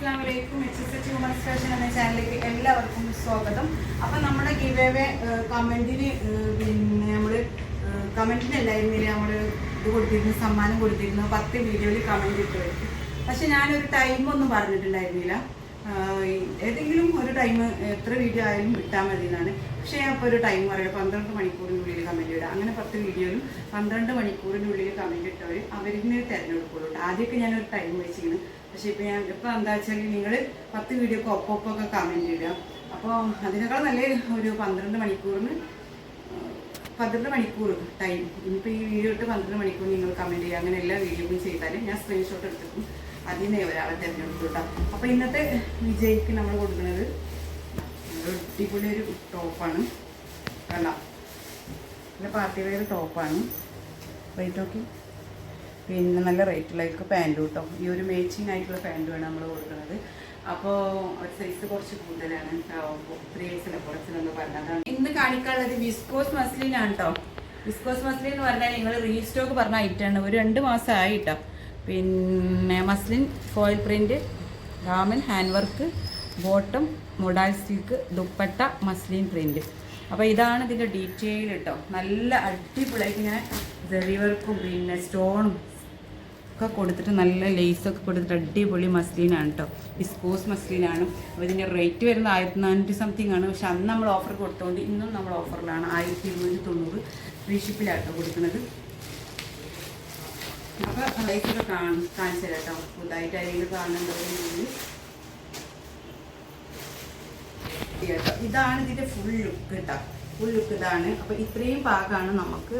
അസ്സാമലൈക്കും H S H human station എന്ന ചാനലിലേക്ക് എല്ലാവർക്കും സ്വാഗതം. അപ്പം നമ്മുടെ ഗിവേവേ കമന്റിന് പിന്നെ നമ്മൾ കമന്റിനല്ലായിരുന്നില്ല നമ്മൾ ഇത് കൊടുത്തിരുന്നു സമ്മാനം കൊടുത്തിരുന്നു. പത്ത് വീഡിയോയിൽ കമന്റ് ഇട്ടു പക്ഷെ ഞാനൊരു ടൈമൊന്നും പറഞ്ഞിട്ടുണ്ടായിരുന്നില്ല. ഏതെങ്കിലും ഒരു ടൈം എത്ര വീഡിയോ ആയാലും ഇട്ടാൽ മതി എന്നാണ് പക്ഷേ ഞാൻ ഇപ്പോൾ ഒരു ടൈം പറയാം പന്ത്രണ്ട് മണിക്കൂറിനുള്ളിൽ കമന്റ് ഇടാം അങ്ങനെ പത്ത് വീഡിയോയിലും പന്ത്രണ്ട് മണിക്കൂറിനുള്ളിൽ കമന്റ് ഇട്ടവർ അവരിന് തിരഞ്ഞെടുക്കുള്ളൂ ആദ്യമൊക്കെ ഞാനൊരു ടൈം വെച്ചിരുന്നു. പക്ഷേ ഇപ്പോൾ ഞാൻ ഇപ്പോൾ എന്താ വെച്ചാൽ നിങ്ങൾ പത്ത് വീഡിയോക്ക് ഒപ്പൊപ്പൊക്കെ കമന്റ് ഇടുക. അപ്പോൾ അതിനേക്കാൾ നല്ല ഒരു പന്ത്രണ്ട് മണിക്കൂറിന് പന്ത്രണ്ട് മണിക്കൂർ ടൈം ഇനിയിപ്പോൾ ഈ വീഡിയോ ഇട്ട് പന്ത്രണ്ട് മണിക്കൂർ നിങ്ങൾ കമന്റ് ചെയ്യുക. അങ്ങനെ എല്ലാ വീഡിയോയും ചെയ്താൽ ഞാൻ സ്ക്രീൻഷോട്ട് എടുത്തിട്ടും അതിൽ നിന്ന് ഒരാളെ തിരഞ്ഞെടുത്തു കേട്ടോ അപ്പോൾ ഇന്നത്തെ വിജയ്ക്ക് നമ്മൾ കൊടുക്കുന്നത് അടിപൊളി ഒരു ടോപ്പാണ്. കണ്ടോ? നല്ല പാർട്ടി വെയർ ടോപ്പാണ്. റേറ്റ് നോക്കി. പിന്നെ നല്ല റേറ്റുള്ളവർക്ക് പാന്റും കേട്ടോ ഈ ഒരു മേച്ചിങ് ആയിട്ടുള്ള പാന്റുമാണ് നമ്മൾ കൊടുക്കുന്നത്. അപ്പോൾ ഒരു സൈസ് കുറച്ച് കൂടുതലാണ്. ത്രീ എക്സിനെ കുറച്ചിലെന്ന് പറഞ്ഞതാണ് ഇന്ന് കാണിക്കാനുള്ളത് വിസ്കോസ് മസ്ലിനാണ് കേട്ടോ വിസ്കോസ് മസ്ലിൻ എന്ന് പറഞ്ഞാൽ നിങ്ങൾ റീസ്റ്റോക്ക് പറഞ്ഞ ഐറ്റമാണ് ഒരു രണ്ട് മാസമായി കേട്ടോ പിന്നെ muslin foil print ഗാമൻ hand work bottom modal stick dupatta muslin print അപ്പോൾ ഇതാണ് ഇതിന്റെ ഡീറ്റെയിൽ കേട്ടോ നല്ല അടിപൊളിയായിട്ട് ഇങ്ങനെ ജെറി വർക്കും പിന്നെ സ്റ്റോണും ഒക്കെ കൊടുത്തിട്ട് നല്ല ലേസൊക്കെ കൊടുത്തിട്ട് അടിപൊളി മസ്ലിനാണ് കേട്ടോ വിസ്കോസ് മസ്ലിനാണ് അപ്പോൾ ഇതിന്റെ റേറ്റ് വരുന്നത് ആയിരത്തി നാനൂറ്റി സംതിങ് ആണ്. പക്ഷെ അന്ന് നമ്മൾ ഓഫർ കൊടുത്തുകൊണ്ട് ഇന്നും നമ്മൾ ഓഫറിലാണ് ആയിരത്തി ഇരുന്നൂറ്റി തൊണ്ണൂറ് ഫ്രീ ഷിപ്പിലാണ് കേട്ടോ കൊടുക്കുന്നത്. അപ്പോൾ റേറ്റൊക്കെ കാണും കാണിച്ചു തരാം കേട്ടോ പുതുതായിട്ട് കേട്ടോ ഇതാണ് ഇതിന്റെ ഫുൾ ലുക്ക് കേട്ടോ ഫുൾ ലുക്ക് ഇതാണ്. അപ്പൊ ഇത്രയും ഭാഗമാണ് നമുക്ക്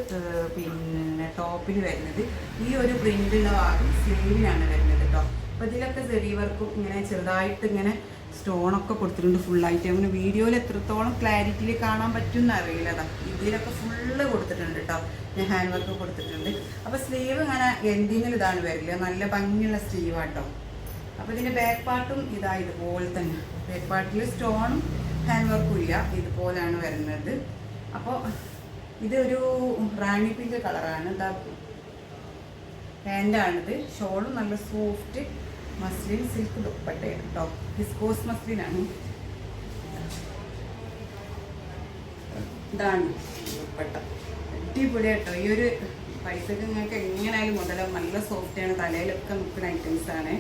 പിന്നെ ടോപ്പിൽ വരുന്നത്. ഈ ഒരു പ്രിന്റുള്ള ഭാഗം സ്ലീവിനാണ് വരുന്നത് കേട്ടോ അപ്പൊ ഇതിലൊക്കെ ചെറിയ വർക്കും ഇങ്ങനെ ചെറുതായിട്ട് ഇങ്ങനെ സ്റ്റോണൊക്കെ കൊടുത്തിട്ടുണ്ട് ഫുള്ളായിട്ട് അങ്ങനെ വീഡിയോയിൽ എത്രത്തോളം ക്ലാരിറ്റിയിൽ കാണാൻ പറ്റും അറിയില്ല അതാ ഇതിലൊക്കെ ഫുള്ള് കൊടുത്തിട്ടുണ്ട് കേട്ടോ ഞാൻ ഹാൻഡ് വർക്ക് കൊടുത്തിട്ടുണ്ട്. അപ്പൊ സ്ലീവ് ഇങ്ങനെ എൻഡിങ്ങിൽ ഇതാണ് വരില്ല നല്ല ഭംഗിയുള്ള സ്ലീവാട്ടോ അപ്പോൾ ഇതിന്റെ ബാക്ക് പാർട്ടും ഇതാ ഇതുപോലെ തന്നെ. ബാക്ക് പാർട്ടിൽ സ്റ്റോണും ഹാൻഡ് വർക്കും ഇല്ല. ഇതുപോലെയാണ് വരുന്നത്. അപ്പോൾ ഇതൊരു റാണി പിങ്ക് കളറാണ്. ഇതാ. പാന്റാണിത് ഷോളും നല്ല സോഫ്റ്റ് മസ്ലിൻ സിൽക്ക് ദുപ്പട്ടയാണ് കേട്ടോ വിസ്കോസ് മസ്ലിനാണ് ഇതാണ് ദുപ്പട്ട. അടിപൊളി കേട്ടോ ഈ ഒരു പൈസക്ക് നിങ്ങൾക്ക് എങ്ങനെയായാലും മുതലാവും നല്ല സോഫ്റ്റാണ് തലയിലൊക്കെ നിൽക്കുന്ന ഐറ്റംസ് ആണ്.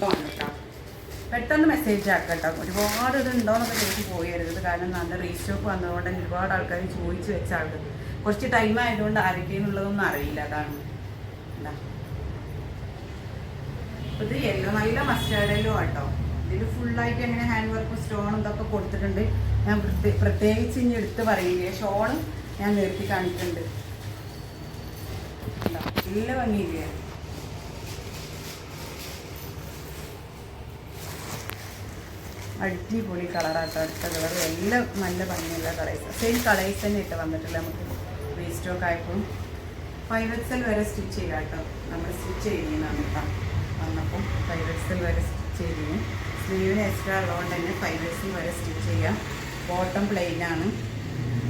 കേട്ടോ പെട്ടെന്ന് മെസ്സേജ് ആക്കാം കേട്ടോ ഒരുപാട് ഇത് ഉണ്ടോയെന്നൊക്കെ ചോദിച്ച് പോയരുത്. കാരണം നല്ല റീസ്റ്റോക്ക് വന്നതുകൊണ്ട് ഒരുപാട് ആൾക്കാർ ചോദിച്ചു വെച്ചാൽ കുറച്ച് ടൈം ആയതുകൊണ്ട് ആരൊക്കെയെന്നുള്ളതൊന്നും അറിയില്ല. അതാണ്. എന്താ? ഇത് യെല്ലോ നല്ല മസ്റ്റാർഡ് യെല്ലോ ആട്ടോ. ഇതിൽ ഫുള്ളായിട്ട് അങ്ങനെ ഹാൻഡ് വർക്ക് സ്റ്റോൺ ഇതൊക്കെ കൊടുത്തിട്ടുണ്ട്. ഞാൻ പ്രത്യേ- പ്രത്യേകിച്ച് ഇനി എടുത്ത് പറയുന്നില്ല ഷോളും ഞാൻ നിർത്തി കാണിക്കുന്നുണ്ട് നല്ല ഭംഗിയില്ലേ? അടിപൊളി കളറാട്ടോ അടുത്ത കളർ എല്ലാം നല്ല ഭംഗിയുള്ള കളേഴ്സ് സെയിം കളേഴ്സ് തന്നെ ഇട്ട് വന്നിട്ടില്ല നമുക്ക്. റീസ്റ്റോക്ക് ആയപ്പോൾ ഫൈവ് എക്സൽ വരെ സ്റ്റിച്ച് ചെയ്യാം കേട്ടോ. നമ്മൾ സ്റ്റിച്ച് ചെയ്യുന്നതാണ് കേട്ടോ. വന്നപ്പോൾ ഫൈവ് എക്സൽ വരെ സ്റ്റിച്ച് ചെയ്തിരുന്നു. സ്ലീവിന് എക്സ്ട്രാ ഉള്ളതുകൊണ്ട് തന്നെ ഫൈവ് എക്സൽ വരെ സ്റ്റിച്ച് ചെയ്യാം. ബോട്ടം പ്ലെയിൻ ആണ്.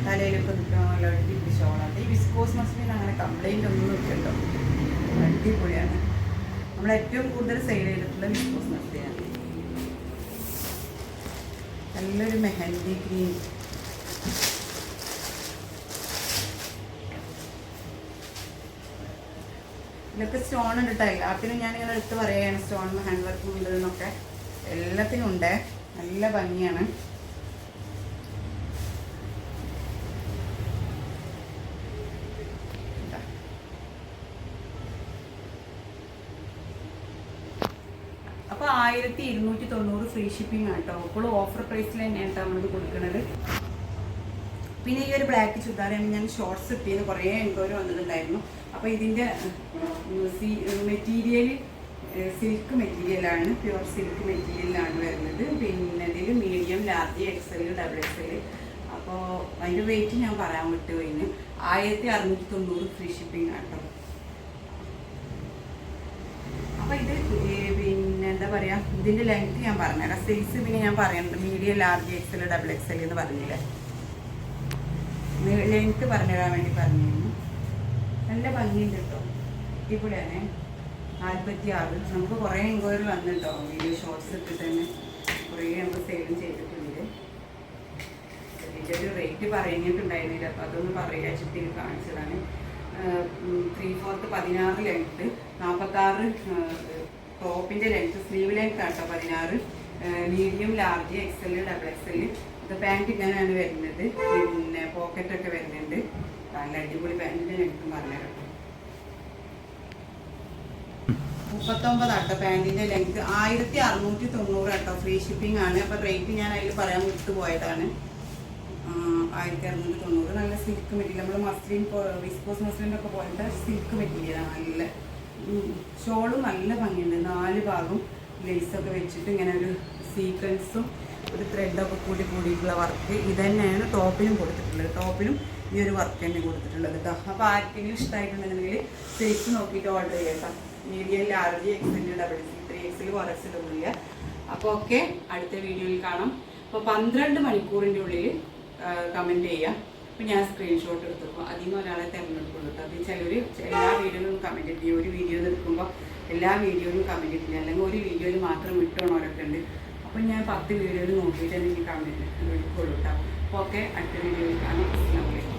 തലയിലൊക്കെ നിൽക്കുന്ന നല്ല അടിപൊളി ഷോളാണ് ഈ വിസ്കോസ് മസ്ലിന് അങ്ങനെ കംപ്ലൈന്റ് ഒന്നും ഇല്ലല്ലോ അടിപൊളിയാണ്. നമ്മൾ ഏറ്റവും കൂടുതൽ സെയിൽ ചെയ്തിട്ടുള്ള വിസ്കോസ് മസ്ലിനാണ് നല്ലൊരു മെഹന്തി ഗ്രീൻ ഇതിലൊക്കെ സ്റ്റോൺ ഉണ്ട് എല്ലാത്തിനും ഞാൻ ഇങ്ങനെ എടുത്ത് പറയുകയാണ്. സ്റ്റോൺ ഹാൻഡ് വർക്കും ഉണ്ട് എന്നൊക്കെ. എല്ലാത്തിനും ഉണ്ട്. നല്ല ഭംഗിയാണ്. അപ്പോൾ ആയിരത്തി ഇരുന്നൂറ്റി തൊണ്ണൂറ് ഫ്രീ ഷിപ്പിംഗ് ആണ് കേട്ടോ ഇപ്പോഴും ഓഫർ പ്രൈസിൽ തന്നെയാണ് കേട്ടോ നമ്മളിത് കൊടുക്കുന്നത് പിന്നെ ഈ ഒരു ബ്ലാക്ക് ചുരിദാറാണ് ഞാൻ ഷോർട്സ് ഇട്ടിന്ന് കുറേ എൻക്വയറി വന്നിട്ടുണ്ടായിരുന്നു. അപ്പോൾ ഇതിന്റെ മെറ്റീരിയൽ സിൽക്ക് മെറ്റീരിയലാണ് പ്യുവർ സിൽക്ക് മെറ്റീരിയലാണ് വരുന്നത്. പിന്നെ ഇതിൽ medium large XL double XL അപ്പോൾ അതിന്റെ വെയിറ്റ് ഞാൻ പറയാൻ വിട്ടു കഴിഞ്ഞു ആയിരത്തി അറുന്നൂറ്റി തൊണ്ണൂറ് ഫ്രീ ഷിപ്പിംഗ് ആണ് കേട്ടോ അപ്പോൾ ഇത് പിന്നെ എന്താ പറയുക ഇതിന്റെ ലെങ്ത് ഞാൻ പറഞ്ഞുതരാം. സൈസ് പിന്നെ ഞാൻ പറയുന്നുണ്ട് medium large XL double XL എന്ന് പറഞ്ഞില്ലേ? ലെങ്ത് പറഞ്ഞിടാൻ വേണ്ടി പറഞ്ഞിരുന്നു. നല്ല ഭംഗിയുണ്ട് കേട്ടോ അടിപൊളിയാണ്. നാൽപ്പത്തി ആറ് നമുക്ക് കുറേ എൻക്വയറി വന്നിട്ടോ? വീഡിയോ ഷോർട്സ് ഇട്ടിട്ട് തന്നെ. കുറേ നമുക്ക് സേവ് ചെയ്തിട്ടുണ്ട്. ഇതിന്റെ ഒരു റേറ്റ് പറയുന്നിട്ടുണ്ടായിരുന്നില്ല അപ്പോൾ അതൊന്ന് പറയുക ചുറ്റി കാണിച്ചതാണ്. ത്രീ ഫോർത്ത് പതിനാറ് ലെങ്ത്ത് നാൽപ്പത്താറ് ടോപ്പിന്റെ ലെങ്ത്ത് സ്ലീവ് ലെങ്ത്ത് ആട്ടോ പതിനാറ്. Medium large XL double XL ഇത് പാന്റ് ഇങ്ങനെയാണ് വരുന്നത്. പിന്നെ പോക്കറ്റൊക്കെ വരുന്നുണ്ട്. നല്ല അടിപൊളി പാന്റിന്റെ ലെങ്ത്തും പറഞ്ഞുതരാം മുപ്പത്തൊമ്പത് പാന്റിന്റെ ലെങ്ത് ആയിരത്തി അറുന്നൂറ്റി തൊണ്ണൂറ് അട്ടോ ഫ്രീ ഷിപ്പിംഗ് ആണ്. അപ്പോൾ റേറ്റ് ഞാൻ അതിൽ പറയാൻ വിട്ടു പോയതാണ്. ആയിരത്തി അറുന്നൂറ്റി തൊണ്ണൂറ്. നല്ല സിൽക്ക് മെറ്റീരിയൽ നമ്മൾ മസ്ലിൻ വിസ്കോസ് മസ്ലിന്റെ ഒക്കെ പോലത്തെ സിൽക്ക് മെറ്റീരിയലാണ് നല്ല ഷോളും നല്ല ഭംഗിയുണ്ട്. നാല് ഭാഗം ലേസൊക്കെ വെച്ചിട്ട് ഇങ്ങനെ ഒരു സീക്വൻസും ഒരു ത്രെഡൊക്കെ കൂടി കൂടിയിട്ടുള്ള വർക്ക് ഇത് തന്നെയാണ് ടോപ്പിലും കൊടുത്തിട്ടുള്ളത്. ടോപ്പിലും ഈ ഒരു വർക്ക് തന്നെ കൊടുത്തിട്ടുള്ളത് കേട്ടോ അപ്പോൾ ആർക്കെങ്കിലും ഇഷ്ടമായിട്ടുണ്ടെങ്കിൽ സൈസ് നോക്കിയിട്ട് ഓർഡർ ചെയ്യട്ടോ medium large XL double C three XL four അപ്പോൾ ഓക്കെ അടുത്ത വീഡിയോയിൽ കാണാം. അപ്പോൾ പന്ത്രണ്ട് മണിക്കൂറിന്റെ ഉള്ളിൽ കമന്റ് ചെയ്യുക അപ്പോൾ ഞാൻ സ്ക്രീൻഷോട്ട് എടുത്തിരുന്നു അതിൽ നിന്ന് ഒരാളെ തിരഞ്ഞെടുക്കുള്ളൂ അതിൽ അത് ചിലർ എല്ലാ വീഡിയോയിലും കമന്റ് ചെയ്യും ഒരു വീഡിയോ എടുക്കുമ്പോൾ എല്ലാ വീഡിയോയിലും കമന്റ് ഇട്ടില്ല. അല്ലെങ്കിൽ ഒരു വീഡിയോയിൽ മാത്രം ഇട്ടുകൊണ്ടവരൊക്കെ ഉണ്ട്. അപ്പോൾ ഞാൻ പത്ത് വീഡിയോയിൽ നോക്കിയിട്ട് എനിക്ക് കമന്റ് കേട്ടോ അപ്പോൾ ഓക്കെ അടുത്ത വീഡിയോയിൽ കാണാം.